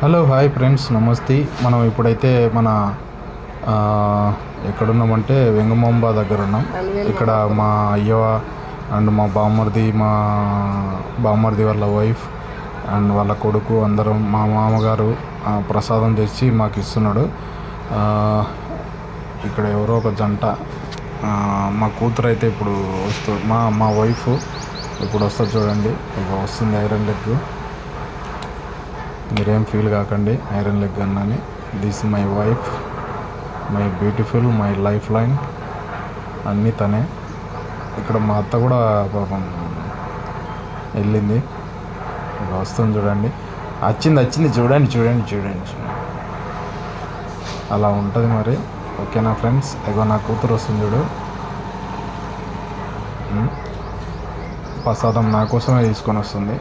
Hello hi friends నమస్తే. మనం ఇప్పుడైతే మన ఎక్కడున్నామంటే వెంగమాంబ దగ్గర ఉన్నాం. ఇక్కడ మా అయ్య అండ్ మా బామ్మర్ది మా బామ్మర్ది వాళ్ళ వైఫ్ అండ్ వాళ్ళ కొడుకు అందరం మా మామగారు ప్రసాదం తెచ్చి మాకు ఇస్తున్నాడు. ఇక్కడ ఎవరో ఒక జంట మా కూతురు అయితే ఇప్పుడు వస్తూ మా మా వైఫ్ ఇప్పుడు వస్తుంది చూడండి. ఇక వస్తుంది ఐరన్ లెగ్. మీరేం ఫీల్ కాకండి. ఐరన్ లెగ్ అన్నని this my wife my beautiful my lifeline అన్నీ తనే. ఇక్కడ మా అత్త కూడా పాపం వెళ్ళింది. వస్తుంది చూడండి. వచ్చింది వచ్చింది. చూడండి చూడండి చూడండి అలా ఉంటుంది మరి. ఓకేనా ఫ్రెండ్స్ ఇగో నా కూతురు వస్తుంది చూడు. ప్రసాదం నా కోసమే తీసుకొని వస్తుంది.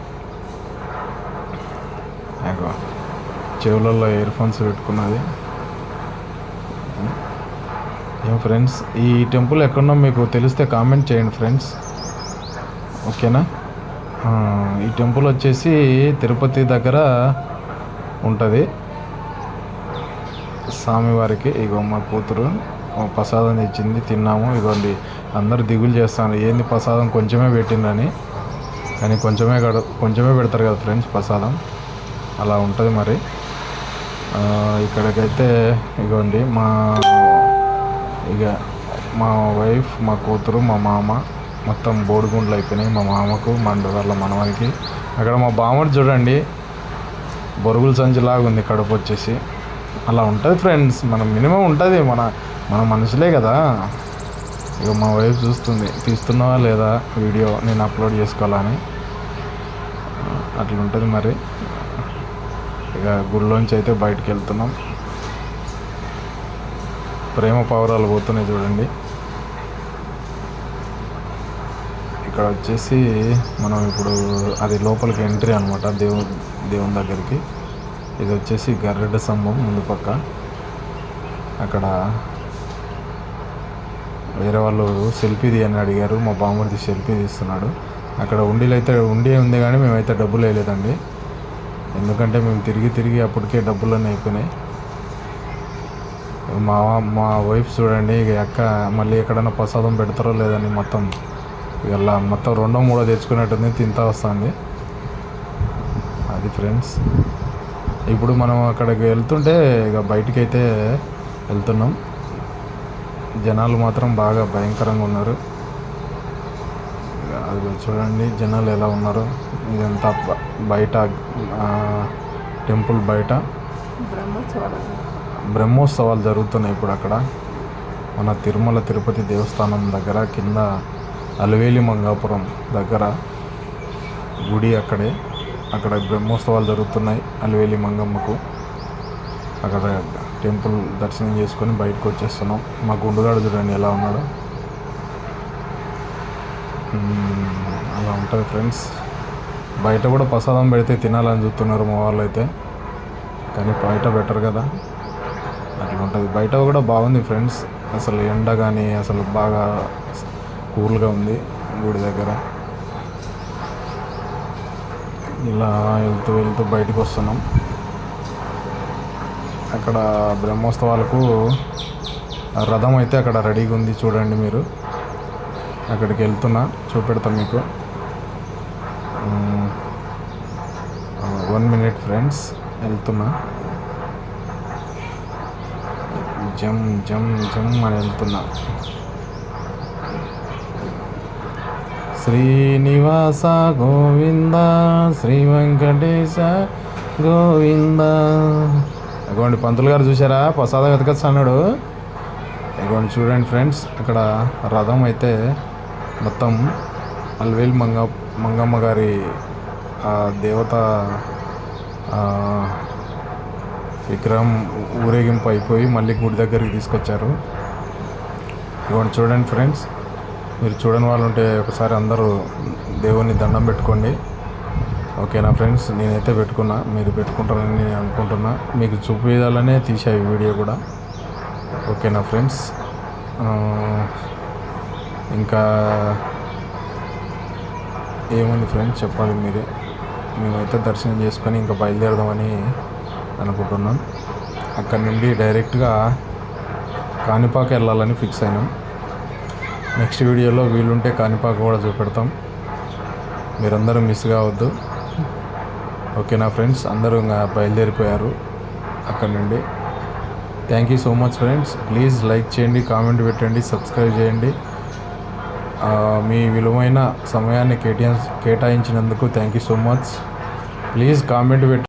నాకు చెవులలో ఇయర్ ఫోన్స్ పెట్టుకున్నది. ఏం ఫ్రెండ్స్ ఈ టెంపుల్ ఎక్కడున్నా మీకు తెలిస్తే కామెంట్ చేయండి ఫ్రెండ్స్. ఓకేనా? ఈ టెంపుల్ వచ్చేసి తిరుపతి దగ్గర ఉంటుంది. స్వామివారికి ఇగో మా కూతురు ప్రసాదం ఇచ్చింది తిన్నాము. ఇగోండి అందరు దిగులు చేస్తాను ఏంది ప్రసాదం? కొంచెమే పెట్టిందని కానీ కొంచెమే కడ కొంచెమే పెడతారు కదా ఫ్రెండ్స్ ప్రసాదం. అలా ఉంటుంది మరి. ఇక్కడికైతే ఇగోండి మా ఇక మా వైఫ్ మా కూతురు మా మామ మొత్తం బోడిగుండ్లు అయిపోయినాయి. మా మామకు మా వాళ్ళ మనవనికి అక్కడ మా బామ్మడి చూడండి బొరుగుల సంచిలాగా ఉంది కడుపు వచ్చేసి. అలా ఉంటుంది ఫ్రెండ్స్ మనం మినిమం ఉంటుంది మన మన మనుషులే కదా. ఇక మా వైఫ్ చూస్తుంది తీస్తున్నావా లేదా వీడియో నేను అప్లోడ్ చేసుకోవాలని అట్లా ఉంటుంది మరి. ఇక గుడిలోంచి అయితే బయటకు వెళ్తున్నాం ప్రేమ పావురాలు పోతున్నాయి చూడండి. ఇక్కడ వచ్చేసి మనం ఇప్పుడు అది లోపలికి ఎంట్రీ అనమాట దేవు దేవుని దగ్గరికి. ఇది వచ్చేసి గర్రెడ్డ స్తంభం ముందు పక్క. అక్కడ వేరే వాళ్ళు సెల్ఫీ తీయని అడిగారు మా బామ్మడిది సెల్ఫీ తీస్తున్నాడు. అక్కడ ఉండీలు అయితే ఉండి ఉంది కానీ మేమైతే డబ్బులు వేయలేదండి. ఎందుకంటే మేము తిరిగి తిరిగి అప్పటికే డబ్బులన్నీ అయిపోయినాయి. మా మా వైఫ్ చూడండి ఇక అక్క మళ్ళీ ఎక్కడైనా ప్రసాదం పెడతారో లేదని మొత్తం ఇలా మొత్తం రెండో మూడో తెచ్చుకున్నట్టుంది తింటా వస్తుంది. అది ఫ్రెండ్స్. ఇప్పుడు మనం అక్కడికి వెళ్తుంటే ఇక బయటికి అయితే వెళ్తున్నాం. జనాలు మాత్రం బాగా భయంకరంగా ఉన్నారు. అది చూడండి జనాలు ఎలా ఉన్నారు. ఇదంతా బయట టెంపుల్ బయట. బ్రహ్మోత్సవాలు జరుగుతున్నాయి ఇప్పుడు అక్కడ. మన తిరుమల తిరుపతి దేవస్థానం దగ్గర కింద అలవేలి మంగాపురం దగ్గర గుడి అక్కడే. అక్కడ బ్రహ్మోత్సవాలు జరుగుతున్నాయి అలివేలి మంగమ్మకు. అక్కడ టెంపుల్ దర్శనం చేసుకొని బయటకు వచ్చేస్తున్నాం. మా గుండుగాడు చూడండి ఎలా ఉన్నాడు. అలా ఉంటుంది ఫ్రెండ్స్. బయట కూడా ప్రసాదం పెడితే తినాలని చూస్తున్నారు మా వాళ్ళు అయితే. కానీ బయట బెటర్ కదా. అట్లా ఉంటుంది. బయట కూడా బాగుంది ఫ్రెండ్స్ అసలు ఎండ కానీ అసలు బాగా కూల్గా ఉంది గుడి దగ్గర. ఇలా వెళ్తూ వెళ్తూ బయటకు వస్తున్నాం. అక్కడ బ్రహ్మోత్సవాలకు రథం అయితే అక్కడ రెడీగా ఉంది చూడండి మీరు. అక్కడికి వెళ్తున్నా చూపెడతాం మీకు. వన్ మినిట్ ఫ్రెండ్స్ వెళ్తున్నా. జమ్ జమ్ జమ్ అని వెళ్తున్నా. శ్రీనివాస గోవింద శ్రీ వెంకటేశ గోవింద. ఇగోండి పంతులు గారు చూసారా ప్రసాదం వెతకచ్చు అన్నాడు ఇగోండి చూడండి ఫ్రెండ్స్ అక్కడ రథం అయితే మొత్తం అల్వేల్ మంగ మంగమ్మ గారి ఆ దేవత విక్రమ్ ఊరేగింపు అయిపోయి మళ్ళీ గుడి దగ్గరికి తీసుకొచ్చారు. ఇవ్వండి చూడండి ఫ్రెండ్స్ మీరు చూడని వాళ్ళు ఉంటే ఒకసారి అందరూ దేవుని దండం పెట్టుకోండి. ఓకేనా ఫ్రెండ్స్? నేనైతే పెట్టుకున్నా మీరు పెట్టుకుంటారని నేను అనుకుంటున్నా. మీకు చూపించాలనే తీసా ఈ వీడియో కూడా. ఓకేనా ఫ్రెండ్స్? ఇంకా ఏముంది ఫ్రెండ్స్? చెప్పాలి మీరే. మేమైతే దర్శనం చేసుకొని ఇంకా బయలుదేరదామని అనుకుంటున్నాం. అక్కడ నుండి డైరెక్ట్గా కాణిపాక వెళ్ళాలని ఫిక్స్ అయినాం. నెక్స్ట్ వీడియోలో వీలుంటే కాణిపాక కూడా చూపెడతాం. మీరందరూ మిస్ కావద్దు. ఓకేనా ఫ్రెండ్స్? అందరూ ఇంకా బయలుదేరిపోయారు అక్కడ నుండి. Thank you so much friends. Please like చేయండి కామెంట్ పెట్టండి సబ్స్క్రైబ్ చేయండి. మీ విలువైన సమయాన్ని కేటాయించినందుకు thank you so much. Please comment పెట్టి.